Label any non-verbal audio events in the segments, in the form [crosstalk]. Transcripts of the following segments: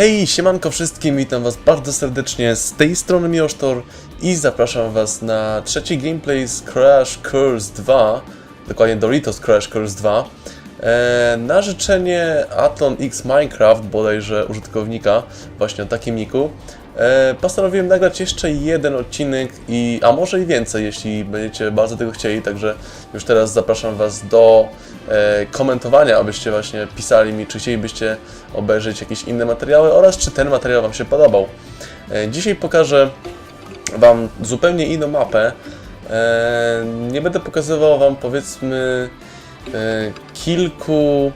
Hej, siemanko wszystkim, witam was bardzo serdecznie z tej strony Miłosztor i zapraszam was na trzeci gameplay z Crash Course 2, dokładnie Doritos Crash Course 2. E, na życzenie Atlon X Minecraft, bodajże użytkownika, właśnie o takim niku, postanowiłem nagrać jeszcze jeden odcinek, i, a może i więcej, jeśli będziecie bardzo tego chcieli, także już teraz zapraszam was do e, komentowania, abyście właśnie pisali mi, czy chcielibyście obejrzeć jakieś inne materiały oraz czy ten materiał Wam się podobał. E, dzisiaj pokażę Wam zupełnie inną mapę. E, nie będę pokazywał Wam powiedzmy e, kilku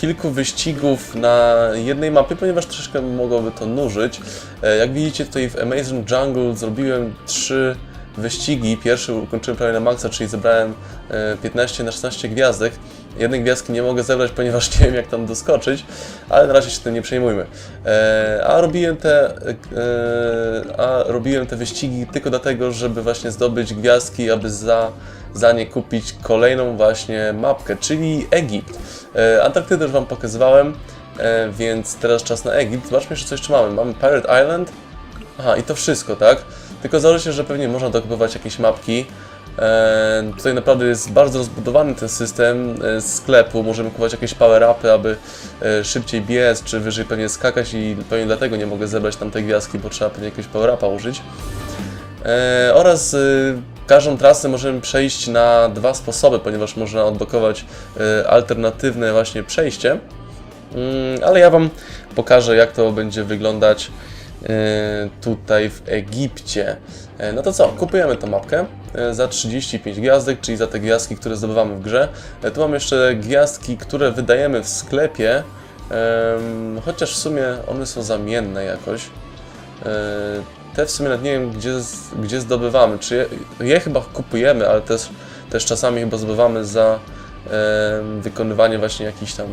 kilku wyścigów na jednej mapie, ponieważ troszeczkę mogłoby to nużyć. E, Jak widzicie tutaj w Amazing Jungle zrobiłem trzy wyścigi. Pierwszy ukończyłem prawie na maksa, czyli zebrałem e, 15 na 16 gwiazdek. Jednej gwiazdki nie mogę zebrać, ponieważ nie wiem jak tam doskoczyć, ale na razie się tym nie przejmujmy. E, A robiłem te, e, a robiłem te wyścigi tylko dlatego, żeby właśnie zdobyć gwiazdki, aby za, za nie kupić kolejną właśnie mapkę, czyli Egipt. E, Antarktydę już Wam pokazywałem, e, więc teraz czas na Egipt. Zobaczmy jeszcze co jeszcze mamy. Mamy Pirate Island. Aha, i to wszystko, tak? Tylko założę się, że pewnie można dokupywać jakieś mapki. Tutaj naprawdę jest bardzo rozbudowany ten system e, sklepu. Możemy kupować jakieś power-upy, aby e, szybciej biec, czy wyżej pewnie skakać i pewnie dlatego nie mogę zebrać tam tej gwiazdki, bo trzeba pewnie jakiegoś power-upa użyć. E, oraz każdą trasę możemy przejść na dwa sposoby, ponieważ można odblokować alternatywne właśnie przejście. Mm, ale ja Wam pokażę, jak to będzie wyglądać tutaj w Egipcie. E, No to co, kupujemy tą mapkę e, za 35 gwiazdek, czyli za te gwiazdki, które zdobywamy w grze. E, Tu mam jeszcze gwiazdki, które wydajemy w sklepie, chociaż w sumie one są zamienne jakoś. E, Te w sumie nawet nie wiem, gdzie, gdzie zdobywamy. Czy je, je chyba kupujemy, ale też, też czasami chyba zdobywamy za wykonywanie właśnie jakichś tam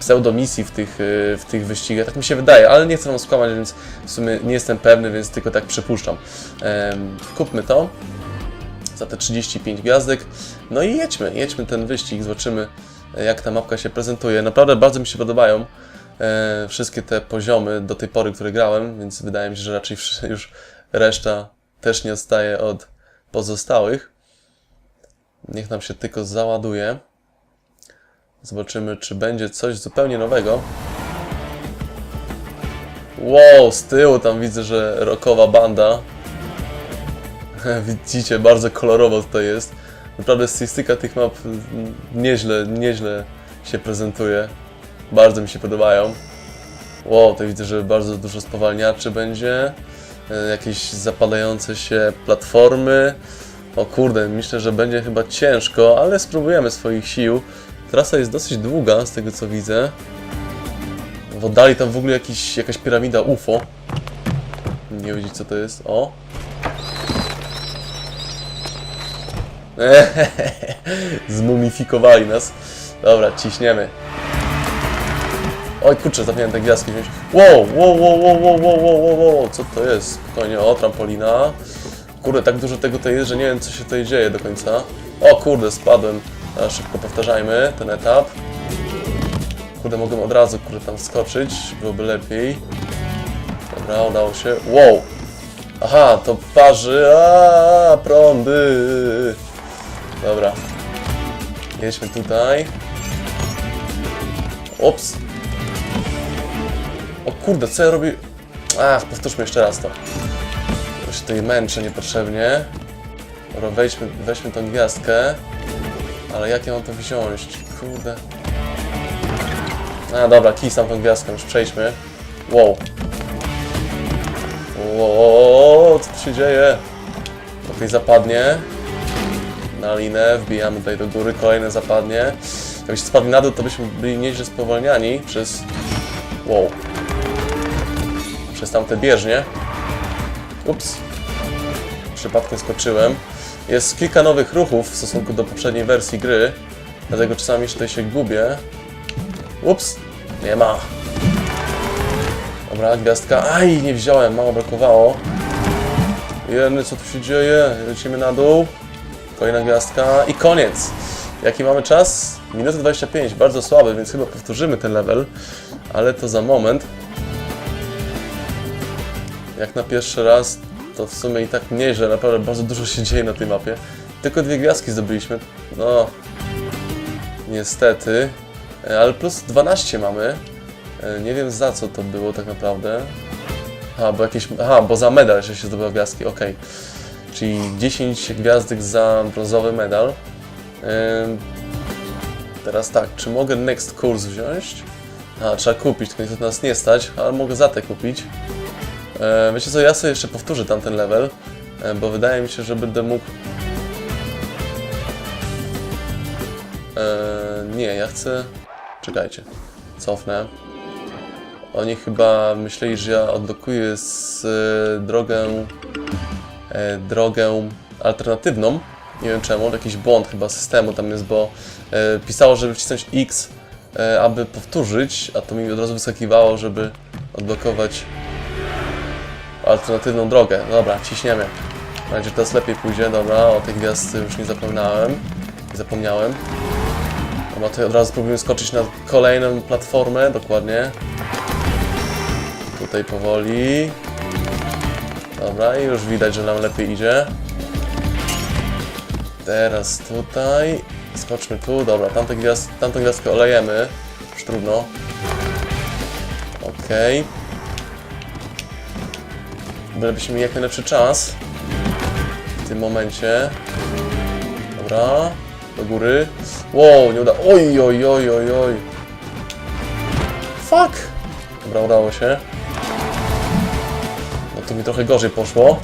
pseudomisji w tych, e, w tych wyścigach. Tak mi się wydaje, ale nie chcę wam skłamać, więc w sumie nie jestem pewny, więc tylko tak przypuszczam. Kupmy to za te 35 gwiazdek. No i jedźmy, jedźmy ten wyścig, zobaczymy e, jak ta mapka się prezentuje. Naprawdę bardzo mi się podobają e, wszystkie te poziomy do tej pory, które grałem, więc wydaje mi się, że raczej już reszta też nie odstaje od pozostałych. Niech nam się tylko załaduje. Zobaczymy, czy będzie coś zupełnie nowego. Wow, z tyłu tam widzę, że rockowa banda. [laughs] Widzicie, bardzo kolorowo tutaj jest. Naprawdę stylistyka tych map nieźle, nieźle się prezentuje. Bardzo mi się podobają. Wow, to widzę, że bardzo dużo spowalniaczy będzie. E, Jakieś zapadające się platformy. O kurde, myślę, że będzie chyba ciężko, ale spróbujemy swoich sił. Trasa jest dosyć długa, z tego co widzę. W oddali tam w ogóle jakiś, jakaś piramida UFO. Nie wiedzieć co to jest. O! [laughs] Zmumifikowali nas. Dobra, ciśniemy. Oj kurczę, zapomniałem te gwiazdki wziąć. Wow, wow, wow, wow, wow, wow, wow, wow, co to jest? Spokojnie, o, trampolina. Kurde, tak dużo tego tutaj jest, że nie wiem co się tutaj dzieje do końca. O kurde, spadłem. Szybko powtarzajmy ten etap. Kurde, mogłem od razu, kurde, tam skoczyć, byłoby lepiej. Dobra, udało się. Wow! Aha, to parzy, a prądy. Dobra. Jedźmy tutaj. Ops. O kurde, co ja robię? Ach, powtórzmy jeszcze raz to. Bo się tutaj męczę niepotrzebnie. Dobra, wejdźmy, weźmy tą gwiazdkę. Ale jak ja mam to wziąć? Kurde. A dobra, kij sam tą gwiazdkę, już przejdźmy. Wow. Wow, co tu się dzieje? Tutaj zapadnie. Na linę, wbijamy tutaj do góry, kolejne zapadnie. Jakbyście spadli na dół, to byśmy byli nieźle spowolniani przez... Wow. Przez tamte bieżnie. Ups. Przypadkiem skoczyłem. Jest kilka nowych ruchów w stosunku do poprzedniej wersji gry, dlatego czasami tutaj się gubię. Ups. Nie ma. Dobra, gwiazdka. Aj, nie wziąłem, mało brakowało. Jeny, co tu się dzieje? Lecimy na dół. Kolejna gwiazdka i koniec. Jaki mamy czas? Minuta 25, bardzo słaby, więc chyba powtórzymy ten level. ale to za moment. Jak na pierwszy raz, to w sumie i tak nieźle, naprawdę bardzo dużo się dzieje na tej mapie. Tylko dwie gwiazdki zdobyliśmy, no niestety, E, ale plus 12 mamy. E, Nie wiem za co to było tak naprawdę. Aha, bo jakieś, aha, bo za medal jeszcze się zdobywa gwiazdki, okej. Czyli 10 gwiazdek za brązowy medal. Ym, teraz tak, czy mogę next course wziąć? A, trzeba kupić, tylko niestety nas nie stać, ale mogę za te kupić. E, wiecie co, ja sobie jeszcze powtórzę tamten level, e, bo wydaje mi się, że będę mógł... Nie, ja chcę... Czekajcie, cofnę. Oni chyba myśleli, że ja odblokuję z e, drogę, e, drogę alternatywną. Nie wiem czemu, jakiś błąd chyba systemu tam jest, bo pisało, żeby wcisnąć X, aby powtórzyć, a to mi od razu wyskakiwało, żeby odblokować alternatywną drogę. Dobra, ciśniemy. Będzie teraz lepiej pójdzie, dobra, o tej gwiazdy już nie zapomniałem. Nie zapomniałem. Dobra, to od razu spróbujemy skoczyć na kolejną platformę, dokładnie. Tutaj powoli. Dobra, i już widać, że nam lepiej idzie. Teraz tutaj. Skoczmy tu, dobra, tamtą, gwiazd tamtą gwiazdkę olejemy. Już trudno. Okej. Bylibyśmy mieli jak najlepszy czas. W tym momencie. Dobra. Do góry. Wow, nie uda. Oj, oj, oj, oj, oj. Fuck! Dobra, udało się. No to mi trochę gorzej poszło.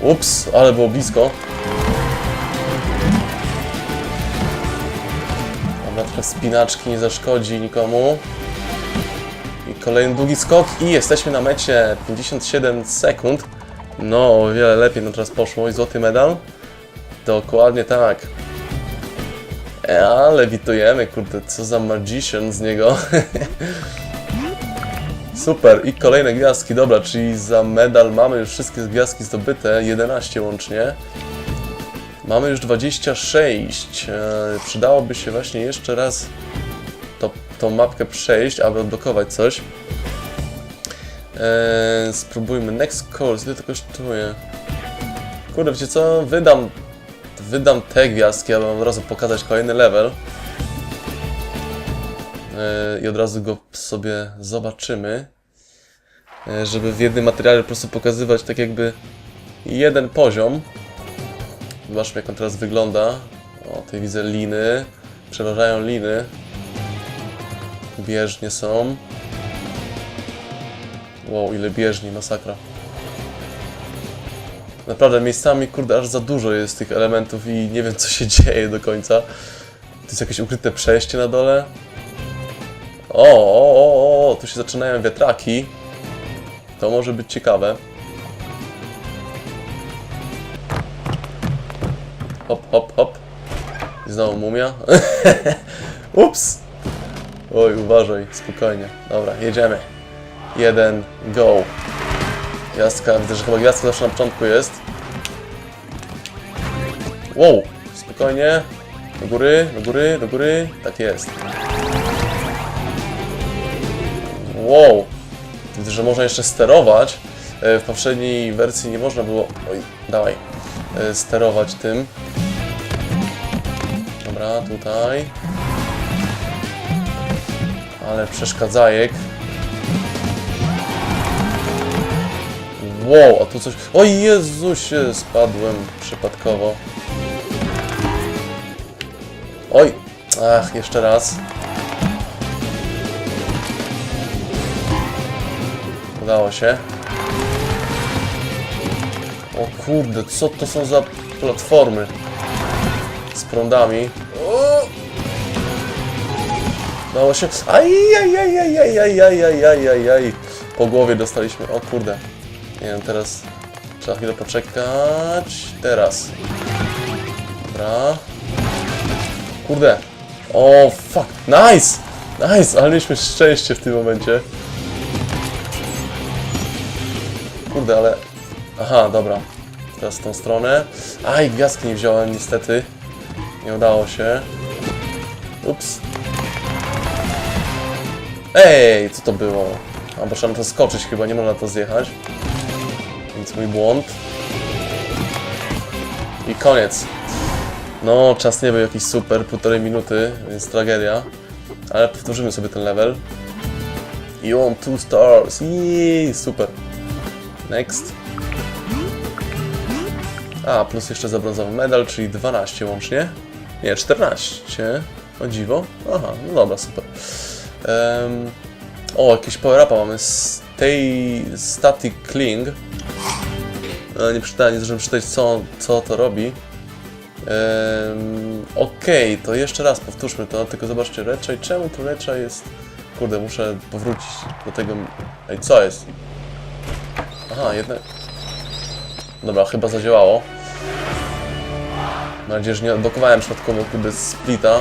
Ups, ale było blisko. Dobra, trochę spinaczki nie zaszkodzi nikomu. Kolejny długi skok i jesteśmy na mecie 57 sekund. No, o wiele lepiej nam teraz poszło i złoty medal. Dokładnie tak. E, Ale witujemy, kurde, co za magician z niego. [laughs] Super, i kolejne gwiazdki, dobra, czyli za medal mamy już wszystkie gwiazdki zdobyte, 11 łącznie. Mamy już 26. E, przydałoby się właśnie jeszcze raz tą mapkę przejść, aby odblokować coś. E, spróbujmy. Next course, ile to kosztuje? Kurde, wiecie co? Wydam, wydam te gwiazdki, aby od razu pokazać kolejny level. E, I od razu go sobie zobaczymy. E, żeby w jednym materiale po prostu pokazywać tak jakby jeden poziom. Zobaczmy jak on teraz wygląda. O, tutaj widzę liny. Przeważają liny. Bieżnie są. Wow, ile bieżni, masakra. Naprawdę miejscami, kurde, aż za dużo jest tych elementów i nie wiem co się [laughs] dzieje do końca. To jest jakieś ukryte przejście na dole. O, o, o, o, tu się zaczynają wiatraki. To może być ciekawe. Hop, hop, hop. I znowu mumia. [laughs] Ups! Oj, uważaj, spokojnie. Dobra, jedziemy. Jeden, go. Gwiazdka, widzę, że chyba gwiazdka zawsze na początku jest. Wow, spokojnie. Do góry, do góry, do góry. Tak jest. Wow. Widzę, że można jeszcze sterować. E, W poprzedniej wersji nie można było... Oj, dawaj. e, Sterować tym. Dobra, tutaj. Ale przeszkadzajek. Wow, a tu coś... O Jezusie, spadłem przypadkowo. Oj, ach, jeszcze raz. Udało się. O kurde, co to są za platformy? Z prądami. O! Udało się. Aj, aj, aj, aj, aj, aj, aj, aj, aj, aj, aj. Po głowie dostaliśmy. O kurde. Nie teraz trzeba chwilę poczekać. Teraz. Dobra. Kurde. O, fuck. Nice! Nice, ale mieliśmy szczęście w tym momencie. Kurde, ale... Aha, dobra. Teraz tą stronę. Aj, gwiazdki nie wziąłem niestety. Nie udało się. Ups. Ej, co to było? A, bo trzeba skoczyć chyba, nie można na to zjechać. Więc mój błąd. I koniec. No, czas nie był jakiś super, półtorej minuty, więc tragedia. Ale powtórzymy sobie ten level. I on two stars, Jeee, super. Next. A, plus jeszcze za brązowy medal, czyli 12 łącznie. Nie, 14. O dziwo. Aha, no dobra, super. Em, o, jakieś power-upa mamy. Stay Static Cling. E, Nie przeczytałem, nie zdążyłem przeczytać co, co to robi. Em, Okej, to jeszcze raz powtórzmy to, tylko zobaczcie, Rechai, czemu tu Rechai jest... Kurde, muszę powrócić do tego... Ej, co jest? Aha, jednak... Dobra, chyba zadziałało. Mam nadzieję, że nie odblokowałem przypadkowo z splita.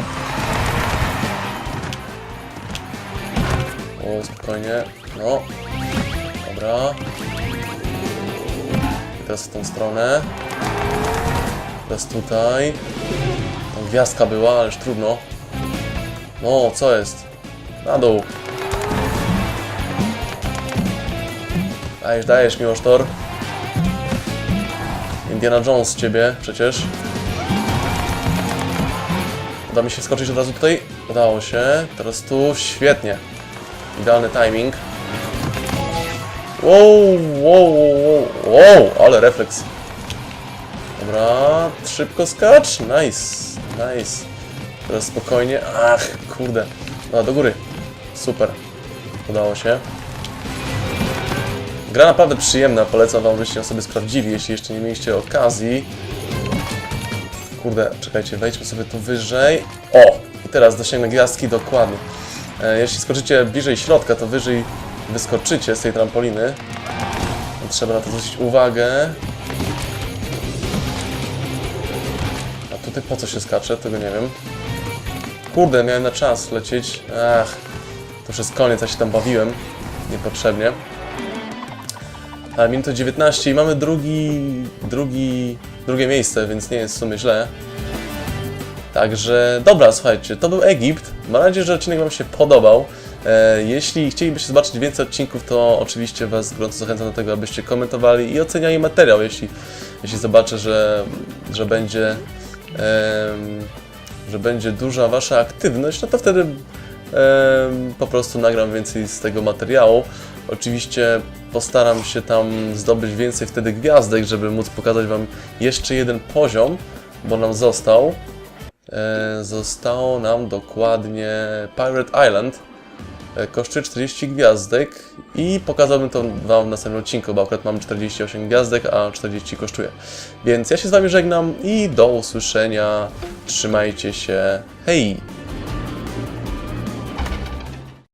Spokojnie. No. Dobra. I teraz w tą stronę. Teraz tutaj. Tam gwiazdka była, ależ trudno. No, co jest? Na dół. Dajesz, dajesz, Miłosz Tor. Indiana Jones ciebie przecież. Uda mi się skoczyć od razu tutaj? Udało się. Teraz tu, świetnie. Idealny timing. Wow, wow, wow, wow, ale refleks. Dobra, szybko skacz. Nice, nice. Teraz spokojnie. Ach, kurde. No, do góry. Super. Udało się. Gra naprawdę przyjemna, polecam wam, żeście ją sobie sprawdzili, jeśli jeszcze nie mieliście okazji. Kurde, czekajcie, wejdźmy sobie tu wyżej. O! I teraz dosięgnę gwiazdki dokładnie. E, jeśli skoczycie bliżej środka, to wyżej wyskoczycie z tej trampoliny. Trzeba na to zwrócić uwagę. A tutaj po co się skacze? Tego nie wiem. Kurde, miałem na czas lecieć. Ach, to już jest koniec, ja się tam bawiłem. Niepotrzebnie. A minuta 19 i mamy drugi, drugi, drugie miejsce, więc nie jest w sumie źle. Także dobra, słuchajcie, to był Egipt. Mam nadzieję, że odcinek Wam się podobał. E, jeśli chcielibyście zobaczyć więcej odcinków, to oczywiście Was gorąco zachęcam do tego, abyście komentowali i oceniali materiał. Jeśli, jeśli zobaczę, że, że będzie. że będzie duża Wasza aktywność, no to wtedy po prostu nagram więcej z tego materiału. Oczywiście postaram się tam zdobyć więcej wtedy gwiazdek, żeby móc pokazać Wam jeszcze jeden poziom, bo nam został. E, zostało nam dokładnie Pirate Island. E, kosztuje 40 gwiazdek i pokazałbym to Wam w następnym odcinku, bo akurat mamy 48 gwiazdek, a 40 kosztuje. Więc ja się z Wami żegnam i do usłyszenia. Trzymajcie się. Hej!